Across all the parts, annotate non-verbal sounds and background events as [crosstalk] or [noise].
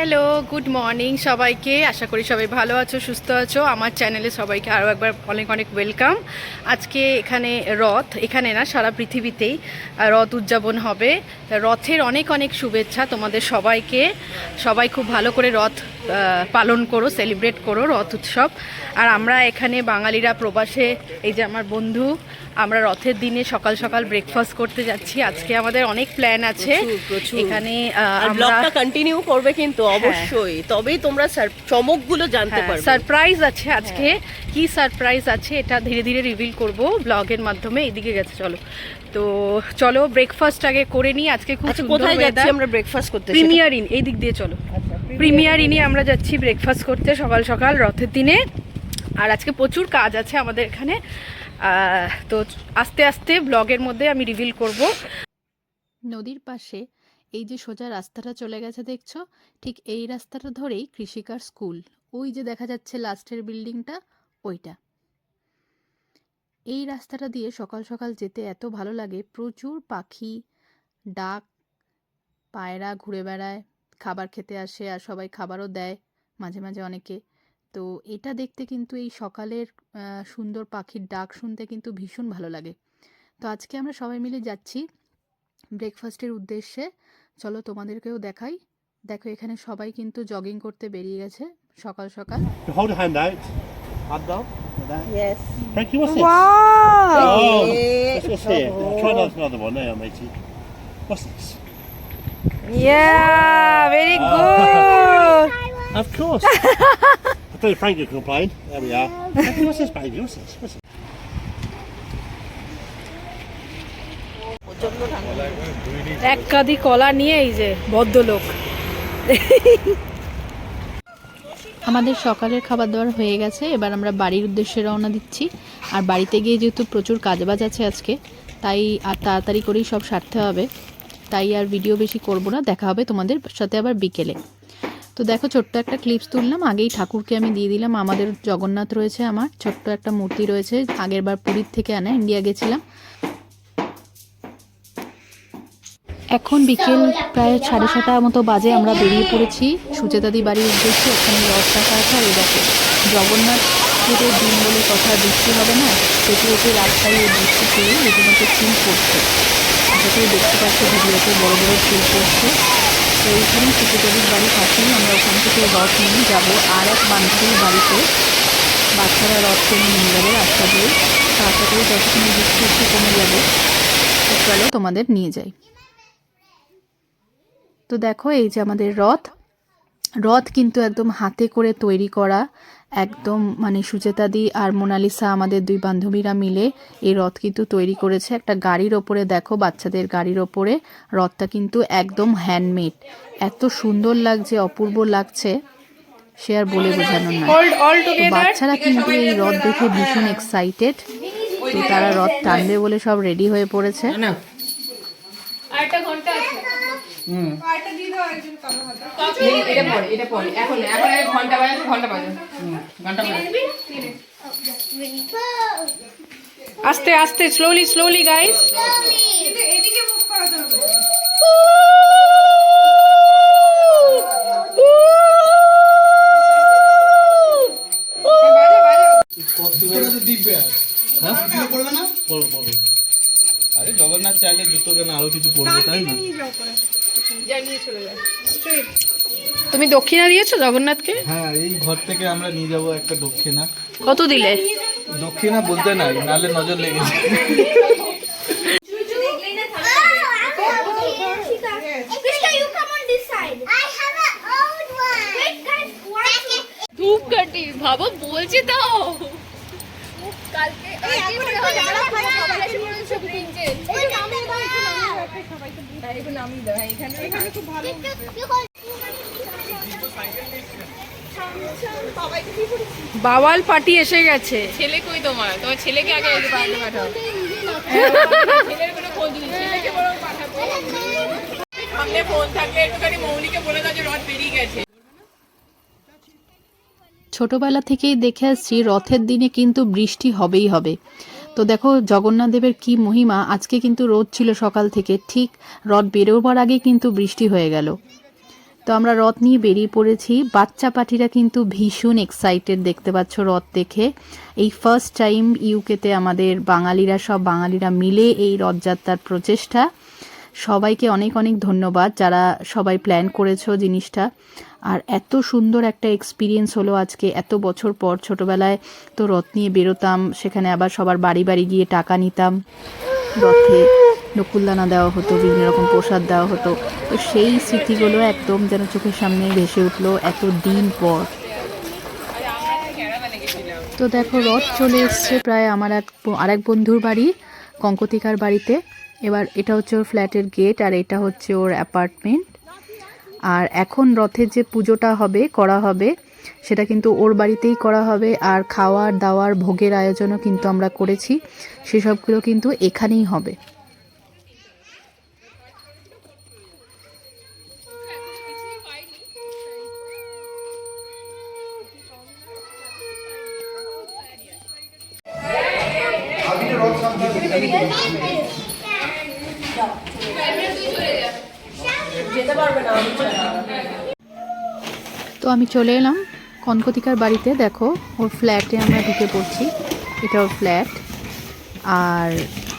Hello good morning সবাইকে। আশা করি সবাই ভালো আছো, সুস্থ আছো। আমার চ্যানেলে সবাইকে আরও একবার অনেক অনেক ওয়েলকাম আজকে এখানে রথ, এখানে না সারা পৃথিবীতেই রথ উদযাপন হবে। রথের অনেক অনেক শুভেচ্ছা তোমাদের সবাইকে। সবাই খুব ভালো করে রথ পালন করো সেলিব্রেট করো রথ উৎসব। আর আমরা এখানে বাঙালিরা প্রবাসে এই যে আমার বন্ধু আমরা রথের দিনে সকাল সকাল ব্রেকফাস্ট করতে যাচ্ছি। আজকে আমাদের অনেক প্ল্যান আছে। এখানে ব্লগটা কন্টিনিউ করবে কিন্তু অবশ্যই। তবেই তোমরা চমকগুলো জানতে পারবে। সারপ্রাইজ আছে আজকে। কি সারপ্রাইজ আছে এটা ধীরে ধীরে রিভিল করব ব্লগের মাধ্যমে। এদিকে গেছে চলো। তো চলো ব্রেকফাস্ট আগে করে নিই। আজকে খুব আচ্ছা কোথায় যাচ্ছি আমরা ব্রেকফাস্ট করতে? প্রিমিয়ার ইন এই দিক দিয়ে চলো। প্রিমিয়ার ইনে, আমরা যাচ্ছি ব্রেকফাস্ট করতে সকাল সকাল, রথের দিনে। আর আজকে প্রচুর কাজ আছে আমাদের এখানে। তো আস্তে আস্তে ব্লগের মধ্যে আমি রিভিল করব। নদীর পাশে এই যে সোজা রাস্তাটা চলে গেছে, দেখছ? ঠিক এই রাস্তাটা ধরেই কৃষিকার স্কুল। ওই যে দেখা যাচ্ছে লাস্টের বিল্ডিংটা, ওইটা। এই রাস্তাটা দিয়ে সকাল সকাল যেতে এত ভালো লাগে। প্রচুর পাখি, ডাক, পায়রা ঘুরে বেড়ায়। খাবার খেতে আসে আর সবাই খাবারও দেয় মাঝে মাঝে অনেকে তো এটা দেখতে কিন্তু এই সকালের সুন্দর পাখির ডাক শুনতে কিন্তু ভীষণ ভালো লাগে তো আজকে আমরা সবাই মিলে যাচ্ছি ব্রেকফাস্টের উদ্দেশ্যে চলো তোমাদেরকেও দেখাই দেখো এখানে সবাই কিন্তু জগিং করতে বেরিয়ে গেছে সকাল সকাল hold a hand out. Hand down. Like that. Yes. Frankie, what's this? Wow! Oh, what's, what's here? Try another, one matey. What's this? Yeah, very good. Of course. [laughs] I thought Frankie would complain. There we are. What's this, baby? What's this? What's this? এক কাঁদি কলা নিয়ে এই যে ভদ্রলোক আমাদের সকালের খাবার দাবার হয়ে গেছে এবার আমরা বাড়ির উদ্দেশ্যে রওনা দিচ্ছি আর বাড়িতে গিয়ে যেহেতু প্রচুর কাজবাজ আছে আজকে তাই আর তাড়াতাড়ি করেই সব সারতে হবে তাই আর ভিডিও বেশি করব না। দেখা হবে তোমাদের সাথে আবার বিকেলে। তো দেখো, ছোট্ট একটা ক্লিপস তুললাম। আগেই ঠাকুরকে আমি দিয়ে দিলাম। আমাদের জগন্নাথ রয়েছে আমার। ছোট্ট একটা মূর্তি রয়েছে। আগের বার পুরীর থেকে আনা ইন্ডিয়া গেছিলাম। এখন বিকেল প্রায় সাড়ে ছটার মতো বাজে। আমরা বেরিয়ে পড়েছি সুচেতাদি বাড়ির উদ্দেশ্যে। ওখানে রথ রাখা আছে। আর দেখো, জগন্নাথ পুজোর দিন বলে কথা বৃষ্টি হবে না। সেটি হচ্ছে রাস্তায় এই বৃষ্টি পেয়ে রীতিমতো ফুল পড়ছে। সেটাই দেখতে পাচ্ছি ভিডিওতে বড় বড় ফুল পড়ছে তো এইখানে সুচেতাদির বাড়ির পাশেই আমরা ওখান থেকে রথ নিয়ে যাব। আর এক বান্ধবীর বাড়িতে বাচ্চারা রথ টেনে নিয়ে যাবে রাস্তা দিয়ে। তো আশা করি যতক্ষণ বৃষ্টি একটু কমে যাবে, তো চলো তোমাদের নিয়ে যাই। তো দেখো এই যে আমাদের রথ। রথ কিন্তু একদম হাতে করে তৈরি করা। একদম মানে সুচেতাদি আর মোনালিসা আমাদের দুই বান্ধবীরা মিলে এই রথ কিন্তু তৈরি করেছে। একটা গাড়ির ওপরে দেখো বাচ্চাদের গাড়ির ওপরে রথটা কিন্তু একদম হ্যান্ডমেড এত সুন্দর লাগছে অপূর্ব লাগছে সে আর বলে বোঝানো না বাচ্চারা কিন্তু এই রথ দেখে ভীষণ এক্সাইটেড তো তারা রথ টানবে বলে সব রেডি হয়ে পড়েছে। এটা পরে এটা পরে এখন এখন ঘণ্টা বাজে ঘণ্টা বাজে। ঘণ্টা বাজে। আস্তে আস্তে স্লোলি স্লোলি গাইস আরে জগন্নাথ চাইলে জুতো কেন আরও কিছু পড়বে তাই না? তুমি দক্ষিণা দিয়েছ জগন্নাথকে? হ্যাঁ এই ঘর থেকে আমরা নিয়ে যাব একটা দক্ষিণা। কত দিলে? দক্ষিণা বলতে নাই নালে নজর লেগেছে. ধূপকাঠি ভাবো বলছি তো। কালকে বাওয়াল পার্টি এসে গেছে। ছেলে কই তোমার? তোমার ছেলেকে আগে পাঠাও। ছেলের কোনো খোঁজ নেই ছেলেকে বরং পাঠাবো। সামনে ফোন থাকলে একটুখানি মৌলিকে বলে দাও যে রথ বেরিয়ে গেছে। ছোটবেলা থেকেই দেখে আসছি রথের দিনে কিন্তু বৃষ্টি হবেই হবে। তো দেখো, জগন্নাথ দেবের কি মহিমা, আজকে কিন্তু রোদ ছিল সকাল থেকে, ঠিক রথ বেরোবার আগে কিন্তু বৃষ্টি হয়ে গেল। তো আমরা রথ নিয়ে বেরিয়ে পড়েছি, বাচ্চা পাটিরা কিন্তু ভীষণ এক্সাইটেড দেখতে পাচ্ছ রথ দেখে। এই ফার্স্ট টাইম ইউকেতে আমাদের বাঙালিরা, সব বাঙালিরা মিলে এই রথযাত্রার প্রচেষ্টা। সবাইকে অনেক অনেক ধন্যবাদ যারা সবাই প্ল্যান করেছ জিনিসটা। আর এত সুন্দর একটা এক্সপিরিয়েন্স হলো আজকে। এত বছর পর ছোটবেলায় তো রথ নিয়ে বেরোতাম, সেখানে আবার সবার বাড়ি বাড়ি গিয়ে টাকা নিতাম। রথে নকুলদানা দেওয়া হতো, বিভিন্ন রকম প্রসাদ দেওয়া হতো। তো সেই স্মৃতিগুলো একদম যেন চোখের সামনে ভেসে উঠল এত দিন পর। তো দেখো, রথ চলে এসছে প্রায় আমার এক আরেক বন্ধুর বাড়ি, কঙ্কতিকার বাড়িতে। এবার এটা হচ্ছে ওর ফ্ল্যাটের গেট আর এটা হচ্ছে ওর অ্যাপার্টমেন্ট আর এখন রথের যে পুজোটা হবে, করা হবে, সেটা কিন্তু ওর বাড়িতেই করা হবে। আর খাওয়ার, দাওয়ার, ভোগের আয়োজনও কিন্তু আমরা করেছি। সেসবগুলো কিন্তু এখানেই হবে। তো আমি চলে এলাম কনকতিকার বাড়িতে। দেখো, ওর ফ্ল্যাটে আমরা ঢুকে পড়ছি। এটা ওর ফ্ল্যাট আর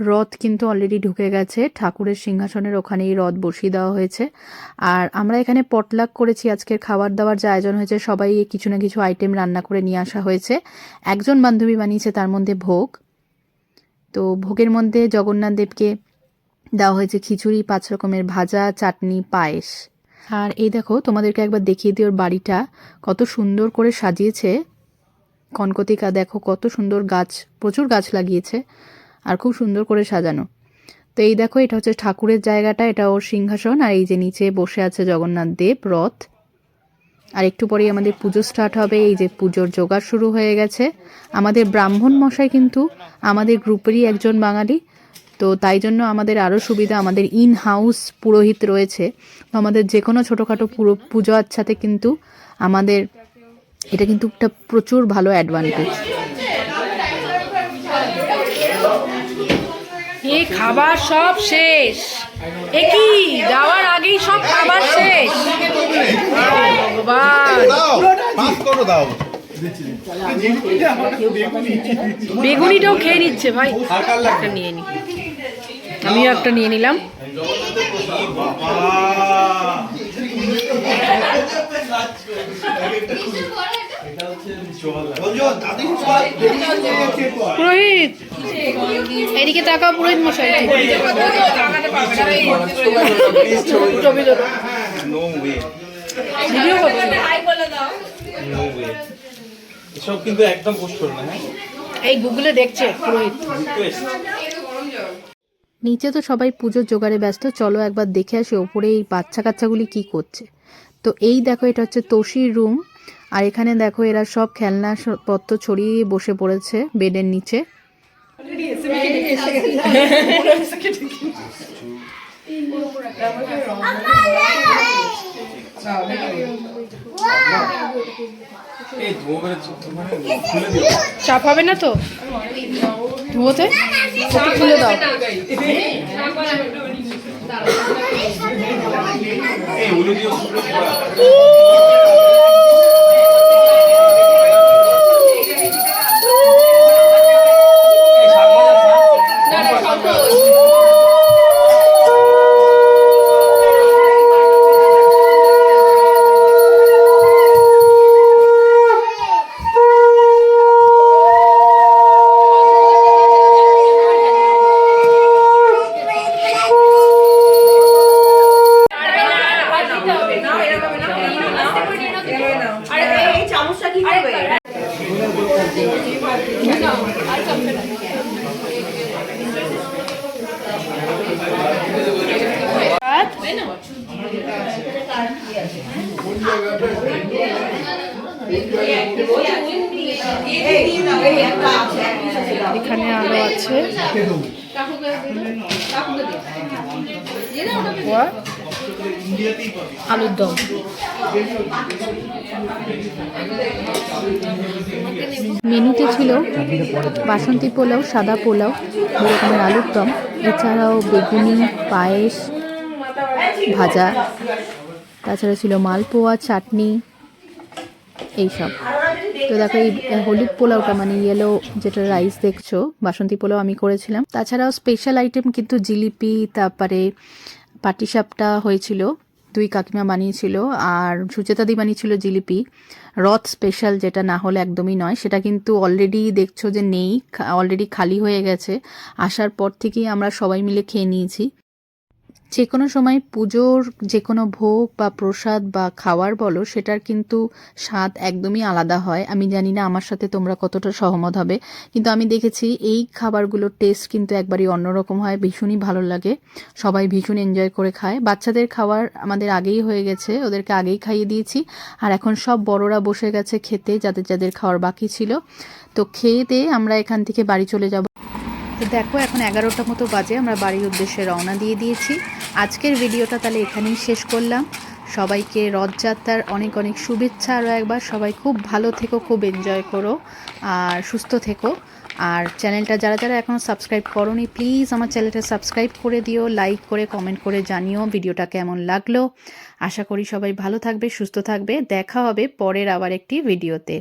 রথ কিন্তু অলরেডি ঢুকে গেছে। ঠাকুরের সিংহাসনের ওখানেই রথ বসিয়ে দেওয়া হয়েছে। আর আমরা এখানে পটলাক করেছি। আজকের খাবার দাবার যে আয়োজন হয়েছে, সবাই কিছু না কিছু আইটেম রান্না করে নিয়ে আসা হয়েছে। একজন বান্ধবী বানিয়েছে তার মধ্যে ভোগ। তো ভোগের মধ্যে জগন্নাথ দেবকে দেওয়া হয়েছে খিচুড়ি, পাঁচ রকমের ভাজা, চাটনি, পায়েস। আর এই দেখো, তোমাদেরকে একবার দেখিয়ে দিই ওর বাড়িটা। কত সুন্দর করে সাজিয়েছে। কনকতিকা, দেখো কত সুন্দর গাছ, প্রচুর গাছ লাগিয়েছে আর খুব সুন্দর করে সাজানো। তো এই দেখো, এটা হচ্ছে ঠাকুরের জায়গাটা, এটা ওর সিংহাসন আর এই যে নিচে বসে আছে জগন্নাথ দেব রথ। আর একটু পরেই আমাদের পুজো স্টার্ট হবে, এই যে পুজোর জোগাড় শুরু হয়ে গেছে। আমাদের ব্রাহ্মণ মশাই কিন্তু আমাদের গ্রুপেরই একজন বাঙালি তো তাই জন্য আমাদের আরও সুবিধা আমাদের ইন হাউস পুরোহিত রয়েছে। তো আমাদের যে কোনো ছোটোখাটো পুরো পুজো আচ্ছাতে কিন্তু আমাদের এটা কিন্তু একটা প্রচুর ভালো অ্যাডভান্টেজ এই খাবার সব শেষ। এ কি? যাওয়ার আগেই সব খাবার শেষ। ভগবান। পাস করো দাও বেগুনিটাও খেয়ে নিচ্ছে ভাই। নিয়ে নি। আমিও একটা নিয়ে নিলাম। পুরোহিত এদিকে তাকা পুরোহিত মশাই। হ্যাঁ? এই গুগলে দেখছে পুরোহিত। নিচে তো সবাই পুজোর জোগাড়ে ব্যস্ত। চলো একবার দেখে আসি ওপরে এই বাচ্চা কাচ্চাগুলি কি করছে। তো এই দেখো, এটা হচ্ছে তোষির রুম। আর এখানে দেখো, এরা সব খেলনা পত্র ছড়িয়ে বসে পড়েছে বেডের নিচে। চাপ হবে না তো ধুয়োতে ওকে খুলে দাও এই উলু এই চামচটা কি করবে এখানে আলো আছে। What? আলুর দম। মেনুতে ছিল বাসন্তী পোলাও, সাদা পোলাও দু রকমের আলুর দম, এছাড়াও বেগুনি, পায়েস, ভাজা, তাছাড়া ছিল মালপোয়া, চাটনি, এইসব। তো দেখো এই হলুদ পোলাওটা মানে ইয়েলো যেটা রাইস দেখছ, বাসন্তী পোলাও আমি করেছিলাম। তাছাড়াও স্পেশাল আইটেম কিন্তু জিলিপি, তারপরে পাটিসাপটা হয়েছিল, দুই কাকিমা বানিয়েছিল, আর সুচেতাদি বানিয়েছিল জিলিপি। রথ স্পেশাল যেটা না হলে একদমই নয়, সেটা কিন্তু অলরেডি দেখছ যে নেই অলরেডি খালি হয়ে গেছে। আসার পর থেকেই আমরা সবাই মিলে খেয়ে নিয়েছি। যে কোনো সময় পুজোর যে কোনো ভোগ বা প্রসাদ বা খাওয়ার বলো, সেটার কিন্তু স্বাদ একদমই আলাদা হয়। আমি জানি না আমার সাথে তোমরা কতটা সহমত হবে, কিন্তু আমি দেখেছি এই খাবারগুলোর টেস্ট কিন্তু একবারই অন্যরকম হয়, ভীষণই ভালো লাগে। সবাই ভীষণ এনজয় করে খায়। বাচ্চাদের খাবার আমাদের আগেই হয়ে গেছে, ওদেরকে আগেই খাইয়ে দিয়েছি। আর এখন সব বড়রা বসে গেছে খেতে, যাদের যাদের খাওয়ার বাকি ছিল। তো খেয়ে দিয়ে আমরা এখান থেকে বাড়ি চলে যাব। তো দেখো, এখন এগারোটা মতো বাজে, আমরা বাড়ির উদ্দেশ্যে রওনা দিয়ে দিয়েছি। আজকের ভিডিওটা তাহলে এখানেই শেষ করলাম। সবাইকে রথযাত্রার অনেক অনেক শুভেচ্ছা আরও একবার। সবাই খুব ভালো থেকো, খুব এনজয় করো আর সুস্থ থেকো। আর চ্যানেলটা যারা যারা এখনও সাবস্ক্রাইব করোনি প্লিজ আমার চ্যানেলটা সাবস্ক্রাইব করে দিও লাইক করে কমেন্ট করে জানিও ভিডিওটা কেমন লাগল। আশা করি সবাই ভালো থাকবে, সুস্থ থাকবে। দেখা হবে পরের আবার একটি ভিডিওতে।